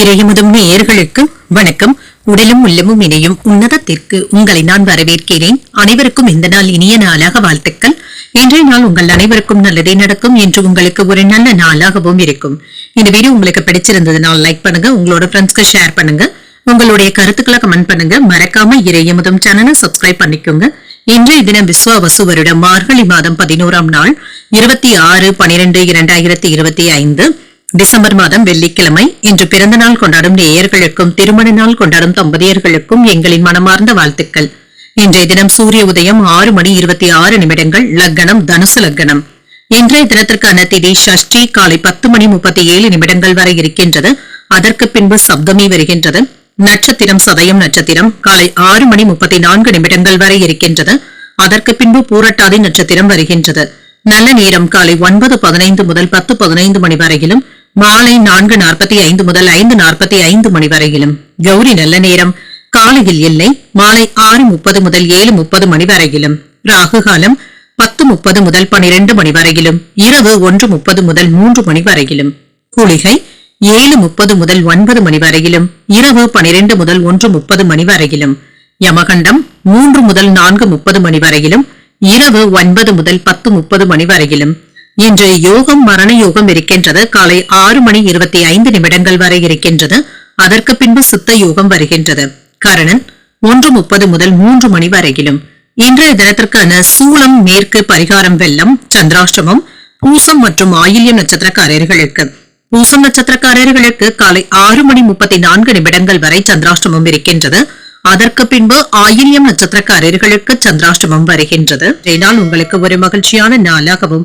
இறையமுதும் நேயர்களுக்கு வணக்கம். உடலும் உள்ளமும் இணையும் உன்னதத்திற்கு உங்களை நான் வரவேற்கிறேன். அனைவருக்கும் இந்த நாள் இனிய நாளாக வாழ்த்துக்கள். இன்றைய நாள் உங்கள் அனைவருக்கும் நல்லதே நடக்கும் என்று உங்களுக்கு ஒரு நல்ல நாளாகவும் இருக்கும். இந்த வீடியோ உங்களுக்கு பிடிச்சிருந்ததுனால் லைக் பண்ணுங்க உங்களோட ஃப்ரெண்ட்ஸ்க்கு ஷேர் பண்ணுங்க. உங்களுடைய கருத்துக்களை கமெண்ட் பண்ணுங்க. மறக்காம இறையமுதும் சேனலை சப்ஸ்கிரைப் பண்ணிக்கோங்க. இன்றைய தினம் விஸ்வாவசு வருடம் மார்கழி மாதம் பதினோராம் நாள் இருபத்தி ஆறு பனிரெண்டு இரண்டாயிரத்தி இருபத்தி ஐந்து. டிசம்பர் மாதம் வெள்ளிக்கிழமை. இன்று பிறந்த நாள் கொண்டாடும் நேயர்களுக்கும் திருமண நாள் கொண்டாடும் தம்பதியர்களுக்கும் எங்களின் மனமார்ந்த வாழ்த்துக்கள். இன்றைய தினம் சூரிய உதயம் ஆறு மணி இருபத்தி ஆறு நிமிடங்கள் லக்னம் தனுசு லக்னம் இன்றைய தினத்திற்கான திதி ஷஷ்டி காலை பத்து மணி முப்பத்தி ஏழு நிமிடங்கள் வரை இருக்கின்றது. அதற்கு பின்பு சப்தமி வருகின்றது. நட்சத்திரம் சதயம் நட்சத்திரம் காலை ஆறு மணி முப்பத்தி நான்கு நிமிடங்கள் வரை இருக்கின்றது. அதற்கு பின்பு பூரட்டாதி நட்சத்திரம் வருகின்றது. நல்ல நேரம் காலை ஒன்பது பதினைந்து முதல் பத்து பதினைந்து மணி வரையிலும் மாலை நான்கு நாற்பத்தி ஐந்து முதல் ஐந்து நாற்பத்தி ஐந்து மணி வரையிலும். கௌரி நல்ல நேரம். காலையில் இல்லை. மாலை ஆறு முப்பது முதல் ஏழு முப்பது மணி வரையிலும். ராகு காலம் பத்து முப்பது முதல் பனிரெண்டு மணி வரையிலும். இரவு ஒன்று முப்பது முதல் மூன்று மணி வரையிலும். குளிகை ஏழு முப்பது முதல் ஒன்பது மணி வரையிலும். இரவு பனிரெண்டு முதல் ஒன்று முப்பது மணி வரையிலும். யமகண்டம் மூன்று முதல் நான்கு முப்பது மணி வரையிலும். இரவு ஒன்பது முதல் பத்து முப்பது மணி வரையிலும். இன்று யோகம் மரண யோகம் இருக்கின்றது. காலை ஆறு மணி இருபத்தி ஐந்து நிமிடங்கள் வரை இருக்கின்றது. அதற்கு பின்பு சித்த யோகம் வருகின்றது. கரணன் ஒன்று முப்பது முதல் மூன்று மணி வரையிலும். இன்றைய தினத்திற்கான சூளம் மேற்கு பரிகாரம் வெள்ளம் சந்திராஷ்டமம் பூசம் மற்றும் ஆயில்யம் நட்சத்திரக்காரர்களுக்கு. பூசம் நட்சத்திரக்காரர்களுக்கு காலை ஆறு மணி முப்பத்தி நான்கு நிமிடங்கள் வரை சந்திராஷ்டமம் இருக்கின்றது. அதற்கு பின்பு ஆயில்யம் நட்சத்திரக்காரர்களுக்கு சந்திராஷ்டமம் வருகின்றது. இதனால் உங்களுக்கு ஒரு மகிழ்ச்சியான நாளாகவும்